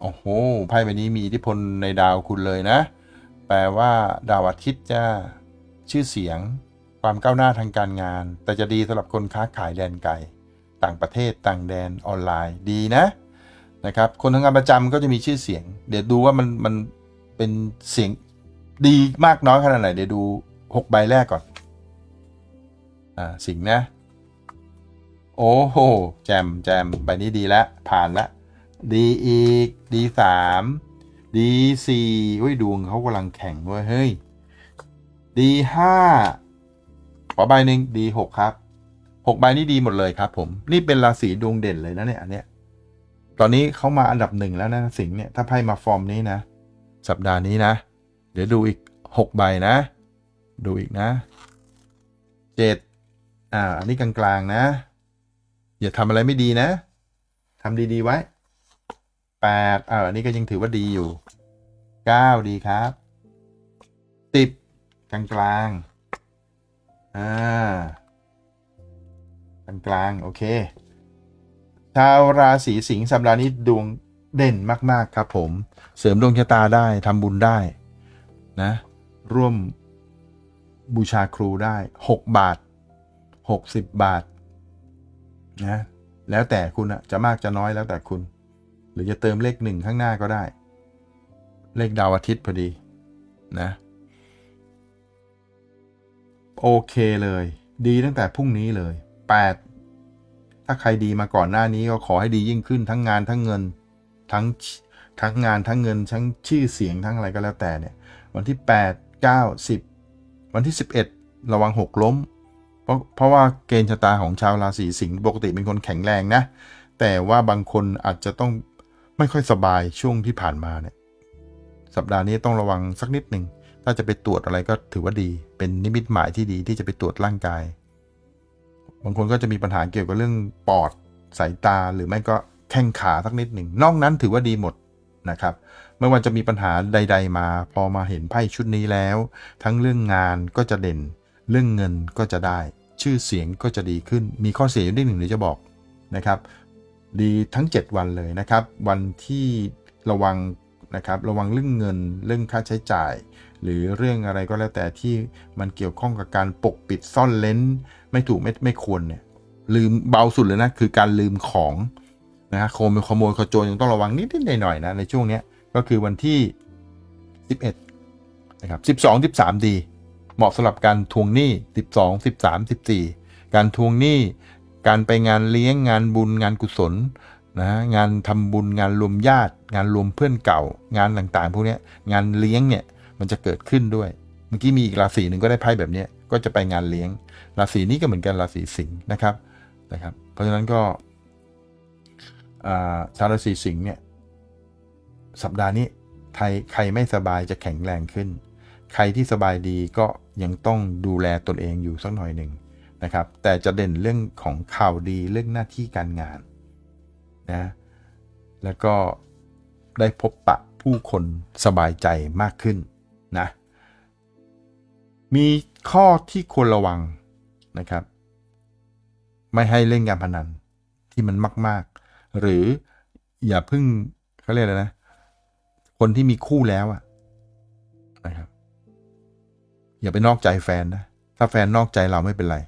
โอ้โหไพ่ใบนี้มีอิทธิพลในดาวคุณเลยนะ แปลว่า ดาวอาทิตย์จะชื่อเสียง ความก้าวหน้าทางการงาน แต่จะดีสำหรับคนค้าขายแดนไกล ต่างประเทศต่างแดนออนไลน์ดีนะนะครับ คนทำงานประจำก็จะมีชื่อเสียง เดี๋ยวดูว่ามันมันเป็นเสียงดีมากน้อยขนาดไหน เดี๋ยวดูหกใบแรกก่อน อ่า สิงนะ โอ้โห แจมแจมใบนี้ดีแล้วผ่านละ ดีอีกดีสามดีสี่อุ้ยดวงเขากำลังแข่งเว้ยเฮ้ยดีห้าขอใบหนึ่งดีหกครับหกใบนี้ดีหมดเลยครับ ผม นี่เป็นราศีดวงเด่นเลยนะเนี่ยอันเนี้ยตอนนี้เขามาอันดับหนึ่งแล้วนะสิงห์เนี่ยถ้าไพ่มาฟอร์มนี้นะ สัปดาห์นี้นะ เดี๋ยวดูอีกหกใบนะ ดูอีกนะเจ็ดอ่า อันนี้กลางๆนะ อย่าทำอะไรไม่ดีนะทำดีๆไว้ แปดอ่าอันนี้ก็ยังถือว่าดีอยู่เก้าดีครับสิบกลางๆอ่ากลางๆโอเค ชาวราศีสิงห์สัปดาห์นี้ดวงเด่นมาก ๆ ครับผม เสริมดวงชะตาได้ทำบุญได้นะ ร่วมบูชาครูได้ 6 บาท 60 บาทนะแล้วแต่คุณอะจะมากจะน้อยแล้วแต่คุณ รือจะเติมเลขหนึ่งข้างหน้าก็ได้ เลขดาวอาทิตย์พอดีนะ โอเคเลย ดีตั้งแต่พรุ่งนี้เลย 8 ถ้าใครดีมาก่อนหน้านี้ก็ขอให้ดียิ่งขึ้นทั้งงานทั้งเงิน ทั้งทั้งงานทั้งเงิน ทั้งชื่อเสียงทั้งอะไรก็แล้วแต่เนี่ย วันที่ 8 9 10 วันที่ 11 ระวังหกล้ม เพราะเพราะว่าเกณฑ์ชะตาของชาวราศีสิงห์ปกติเป็นคนแข็งแรงนะแต่ว่าบางคนอาจจะต้อง ไม่ค่อยสบายช่วงที่ผ่านมาเนี่ย สัปดาห์นี้ต้องระวังสักนิดหนึ่งถ้าจะไปตรวจอะไรก็ถือว่าดี เป็นนิมิตหมายที่ดีที่จะไปตรวจร่างกาย บางคนก็จะมีปัญหาเกี่ยวกับเรื่องปอดสายตาหรือไม่ก็แข้งขาสักนิดหนึ่งนอกนั้นถือว่าดีหมดนะครับไม่ว่าจะมีปัญหาใด ๆ มา พอมาเห็นไพ่ชุดนี้แล้ว ทั้งเรื่องงานก็จะเด่น เรื่องเงินก็จะได้ ชื่อเสียงก็จะดีขึ้น มีข้อเสียอยู่นิดหนึ่งเดี๋ยวจะบอกนะครับ ดีทั้ง 7 วันเลยนะครับ วันที่ระวังนะครับระวังเรื่องเงินเรื่องค่าใช้จ่าย หรือเรื่องอะไรก็แล้วแต่ที่มันเกี่ยวข้องกับการปกปิดซ่อนเลนไม่ถูกไม่ไม่ควรเนี่ยลืมเบาสุดเลยนะคือการลืมของนะฮะขโมยขโมยขโจรยังต้องระวังนิดๆหน่อยๆนะในช่วงเนี้ยก็คือวันที่ 11นะครับ12 13 ดี เหมาะสำหรับการทวงหนี้ 12 13 14 การทวงหนี้ การไปงานเลี้ยงงานบุญงานกุศลนะงานทำบุญงานรวมญาติ งานรวมเพื่อนเก่า งานต่างๆ พวกนี้งานเลี้ยงเนี่ยมันจะเกิดขึ้นด้วย เมื่อกี้มีอีกราศีหนึ่งก็ได้ไพ่แบบนี้ก็จะไปงานเลี้ยง ราศีนี้ก็เหมือนกันราศีสิงห์นะครับนะครับ เพราะฉะนั้นก็อ่าชาวราศีสิงห์เนี่ยสัปดาห์นี้ใครใครไม่สบายจะแข็งแรงขึ้น ใครที่สบายดีก็ยังต้องดูแลตนเองอยู่สักหน่อยหนึ่ง นะครับ แต่จะเด่นเรื่องของข่าวดีเรื่องหน้าที่การงานนะแล้วก็ได้พบปะผู้คนสบายใจมากขึ้นนะมีข้อที่ควรระวังนะครับ ไม่ให้เล่นการพนันที่มันมาก ๆ หรืออย่าเพึ่งเขาเรียกอะไรนะ คนที่มีคู่แล้วอะนะครับ อย่าไปนอกใจแฟนนะ ถ้าแฟนนอกใจเราไม่เป็นไร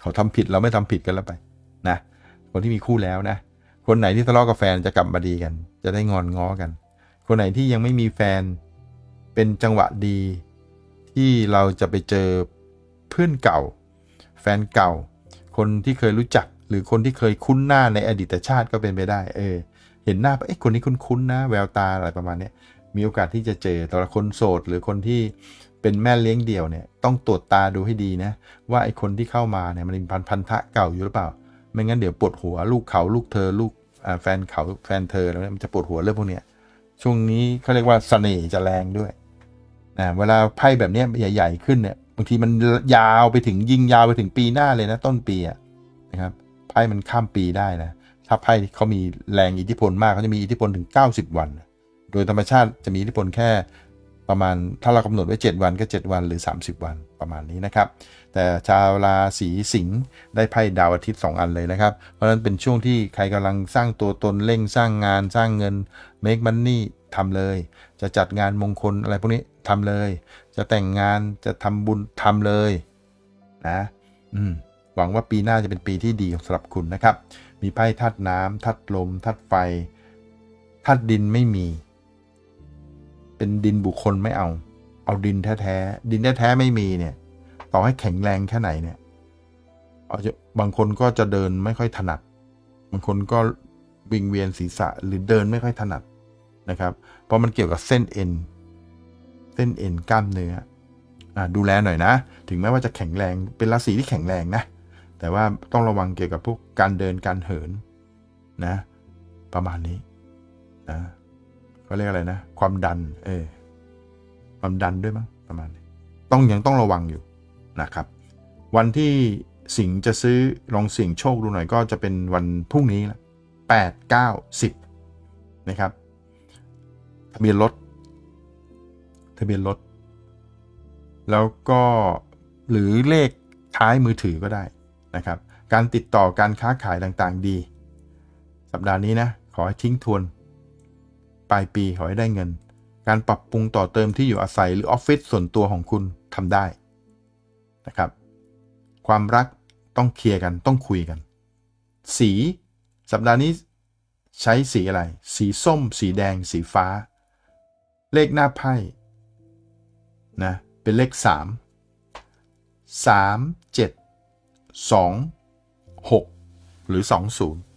เขาทำผิดเราไม่ทำผิดกันแล้วไป นะคนที่มีคู่แล้วนะคนไหนที่ทะเลาะกับแฟนจะกลับมาดีกัน จะได้งอนง้อกัน คนไหนที่ยังไม่มีแฟนเป็นจังหวะดี ที่เราจะไปเจอเพื่อนเก่า แฟนเก่า คนที่เคยรู้จักหรือคนที่เคยคุ้นหน้าในอดีตชาติก็เป็นไปได้ เออ เห็นหน้าเอ้คนนี้คุ้นๆนะ แววตาอะไรประมาณนี้มีโอกาสที่จะเจอแต่ละคนโสด หรือคนที่ เป็นแม่เลี้ยงเดี่ยวเนี่ยต้องตรวจตาดูให้ดีนะ ว่าไอ้คนที่เข้ามาเนี่ยมันมีพันพันธะเก่าอยู่หรือเปล่า ไม่งั้นเดี๋ยวปวดหัวลูกเขาลูกเธอลูกแฟนเขาแฟนเธอแล้วมันจะปวดหัวเรื่องพวกเนี้ยช่วงนี้เขาเรียกว่าเสน่ห์จะแรงด้วยนะเวลาไพ่แบบนี้ใหญ่ ๆ ขึ้นเนี่ยบางทีมันยาวไปถึงยิงยาวไปถึงปีหน้าเลยนะ ต้นปีะนะครับไพ่มันข้ามปีได้นะถ้าไพ่เขามีแรงอิทธิพลมากเขาจะมีอิทธิพลถึง 90 วัน โดยธรรมชาติจะมีอิทธิพลแค่ ประมาณถ้าเรากำหนดไว้ 7 วันก็ 7 วันหรือ 30 วันประมาณนี้นะครับ แต่ชาวราศีสิงห์ได้ไพ่ดาวอาทิตย์ 2 อันเลยนะครับ เพราะฉะนั้นเป็นช่วงที่ใครกำลังสร้างตัวตนเร่งสร้างงานสร้างเงิน make money ทำเลย จะจัดงานมงคลอะไรพวกนี้ทำเลย จะแต่งงานจะทำบุญทำเลยนะอืมหวังว่าปีหน้าจะเป็นปีที่ดีสำหรับคุณนะครับ มีไพ่ธาตุน้ำธาตุลมธาตุไฟธาตุดินไม่มี เป็นดินบุคคลไม่เอา เอาดินแท้ๆดินแท้ๆไม่มีเนี่ย ต่อให้แข็งแรงแค่ไหนเนี่ยเอาจะบางคนก็จะเดินไม่ค่อยถนัด บางคนก็วิงเวียนศีรษะหรือเดินไม่ค่อยถนัดนะครับ เพราะมันเกี่ยวกับเส้นเอ็น เส้นเอ็นกล้ามเนื้ออ่ดูแลหน่อยนะ ถึงแม้ว่าจะแข็งแรงเป็นราศีที่แข็งแรงนะ แต่ว่าต้องระวังเกี่ยวกับพวกการเดินการเหินนะ ประมาณนี้นะ เขาเรียกอะไรนะ ความดัน เออความดันด้วยมั้งประมาณนี้ต้องยังต้องระวังอยู่นะครับ วันที่สิงจะซื้อลองเสี่ยงโชคดูหน่อยก็จะเป็นวันพรุ่งนี้ละแปดเก้าสิบนะครับทะเบียนรถทะเบียนรถแล้วก็หรือเลขท้ายมือถือก็ได้นะครับ การติดต่อการค้าขายต่างๆดี สัปดาห์นี้นะ ขอให้ทิ้งทวน ปลายปีขอให้ได้เงิน การปรับปรุงต่อเติมที่อยู่อาศัยหรือออฟฟิศส่วนตัวของคุณทำได้นะครับ ความรักต้องเคลียร์กันต้องคุยกัน สีสัปดาห์นี้ใช้สีอะไร สีส้ม สีแดง สีฟ้า เลขหน้าไพ่นะเป็นเลข 3 3 7 2 6 หรือ 20